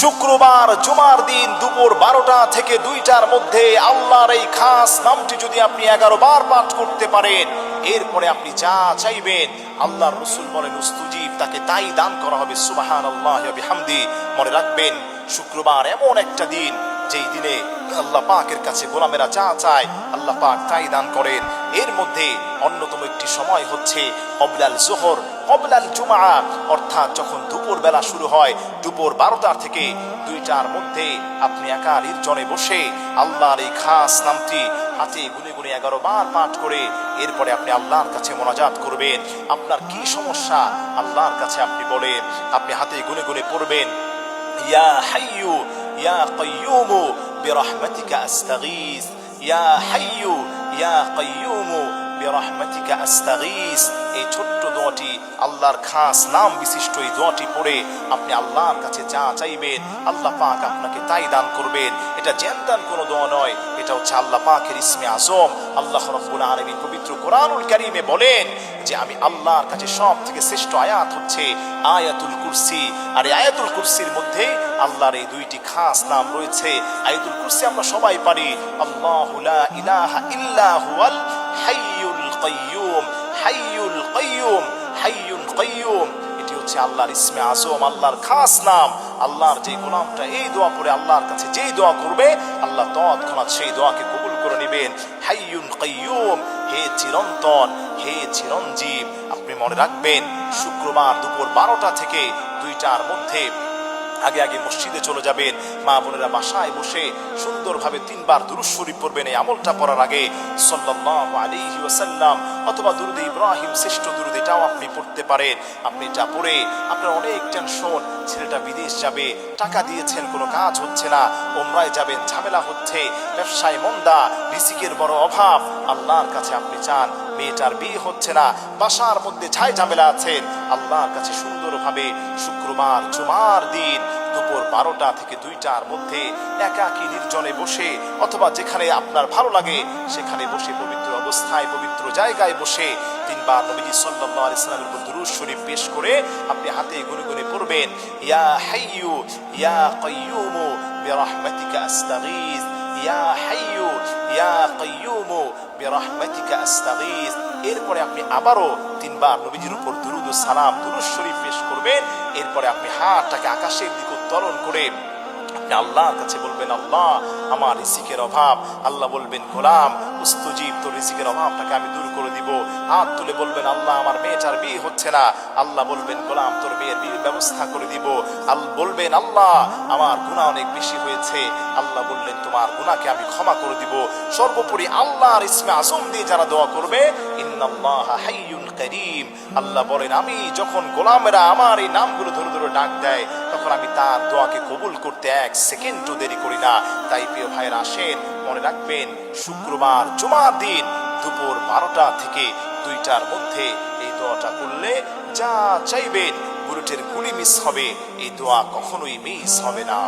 শুক্রবার জুমার দিন দুপুর বারোটা থেকে দুইটার মধ্যে আল্লাহর এই খাস নামটি যদি আপনি এগারো বার পাঠ করতে পারেন, এরপরে আপনি যা চাইবেন, আল্লাহর রসুল বলেন, উস্তুজিব, তাকে তাই দান করা হবে সুবাহান আল্লাহ হামদি মনে রাখবেন, শুক্রবার এমন একটা দিন যেই দিনে আল্লাহ পাকের কাছে গোলামেরা যা চায় আল্লাহ পাক তাই দান করেন। এর মধ্যে অন্যতম একটি সময় হচ্ছে অবলাল জোহর অবলাল জুমা অর্থাৎ যখন দুপুর বেলা শুরু হয়, দুপুর বারোটার থেকে দুইটার মধ্যে আপনি একা নির্জনে বসে আল্লাহর এই খাস নামটি হাতে গুনে গুনে এগারো বার পাঠ করে এরপরে আপনি আল্লাহর কাছে মোনাজাত করবেন। আপনার কি সমস্যা? আল্লাহর কাছে আপনি বলেন, আপনি হাতে গুনে গুনে পড়বেন, ইয়া হাইয়ু ইয়া برحمتك বিরহমাতিকা يا حي, يا قيوم বিরহমাতিকা আস্তাগীস এই ছোট্ট দোয়াটি আল্লাহর খাস নাম বিশিষ্ট এই দোয়াটি পড়ে আপনি আল্লাহর কাছে যা চাইবেন, আল্লাহ পাক আপনাকে তাই দান করবেন। এটা জেন দান কোনো দোয়া নয় এটা হচ্ছে আল্লাহ পাকের ইসমে আজম। আল্লাহ রব্বুল আলামিন পবিত্র কোরআনুল কারীমে বলেন যে আমি আল্লাহর কাছে সব থেকে শ্রেষ্ঠ আয়াত হচ্ছে আয়াতুল কুরসি। আর এই আয়াতুল কুরসির মধ্যে আল্লাহর এই দুইটি খাস নাম রয়েছে। আয়াতুল কুরসি আমরা সবাই পারি, আল্লাহু লা ইলাহা ইল্লা হুয়াল হাইয়ুল কাইয়ুম হাইয়ুল কাইয়ুম হাইয়ুল হচ্ছে আল্লাহর ইসমে আজম আল্লাহর খাস নাম, আল্লাহর যে গোলামটা, এই দোয়া করে আল্লাহর কাছে যেই দোয়া করবে, আল্লাহ তৎক্ষণাৎ সেই দোয়াকে কবুল করে নেবেন। হাইয়ুন কাইয়ুম, হে চিরন্তন, হে চিরঞ্জীব, আপনি মনে রাখবেন, শুক্রবার দুপুর বারোটা থেকে দুইটার মধ্যে আগে আগে মসজিদে চলে যাবেন। মা বোনেরা বাসায় বসে সুন্দরভাবে তিনবার দুরুদ শরীফ পড়বেন। এই আমলটা পড়ার আগে সাল্লাল্লাহু আলাইহি ওয়াসাল্লাম অথবা দুরুদ ইব্রাহিম শ্রেষ্ঠ দুরুদ এটাও আপনি পড়তে পারেন। আপনি এটা পড়ে আপনার অনেক টেনশন, ছেলেটা বিদেশ যাবে, টাকা দিয়েছেন, কোনো কাজ হচ্ছে না, ওমরায় যাবেন, ঝামেলা হচ্ছে, ব্যবসায় মন্দা রিসিকের বড় অভাব, আল্লাহর কাছে আপনি চান, মেয়েটার বিয়ে হচ্ছে না, বাসার মধ্যে ছাই ঝামেলা আছেন, আল্লাহর কাছে সুন্দরভাবে শুক্রবার, জুমার দিন দুপুর বারোটা থেকে দুইটার মধ্যে একাকী নির্জনে বসে, অথবা যেখানে আপনার ভালো লাগে, সেখানে বসে পবিত্র অবস্থায়, পবিত্র জায়গায় বসে তিনবার নবীজি সাল্লাল্লাহু আলাইহি সাল্লামের উপর শরীফ পেশ করে আপনি হাতে গুনে গুনে পড়বেন, ইয়া হাইয়ু ইয়া ইয়া হাইয়ু ইয়া এরপরে আপনি আবারও তিনবার নবীজির উপর দুরুদ সালাম দুরুদ শরীফ পেশ করবেন। এরপরে আপনি হাতটাকে আকাশের দিকে উত্তোলন করে আপনি আল্লাহর কাছে বলবেন, আল্লাহ, আমার রিসিকের অভাব। আল্লাহ বলবেন, গোলাম, উস্তুজিব, তোর রিসিকের অভাবটাকে আমি দূর করে দিব। হাত তুলে বলবেন, আল্লাহ, আমার মেয়েটার বিয়ে হচ্ছে না। আল্লাহ বলবেন, গোলাম, তোর মেয়ের বিয়ের ব্যবস্থা করে দিব। আল, বলবেন, আল্লাহ, আমার গুণা অনেক বেশি হয়েছে। আল্লাহ বললেন, তোমার গুণাকে আমি ক্ষমা করে দিব। সর্বোপরি আল্লাহর ইসমে আজম দিয়ে যারা দোয়া করবে করিম। আল্লাহ বলেন, আমি যখন গোলামেরা আমার এই নামগুলো ধরে ধরে ডাক দেয়, তখন আমি তার দোয়াকে কবুল করতে সেকেন্ডও দেরি করি না। তাই প্রিয় ভাইয়েরা, আসেন, মনে রাখবেন, শুক্রবার জুমার দিন দুপুর বারোটা থেকে দুইটার মধ্যে এই দোয়াটা করলে যা চাইবেন, বুলেটের গুলি মিস হবে, এই দোয়া কখনোই মিস হবে না।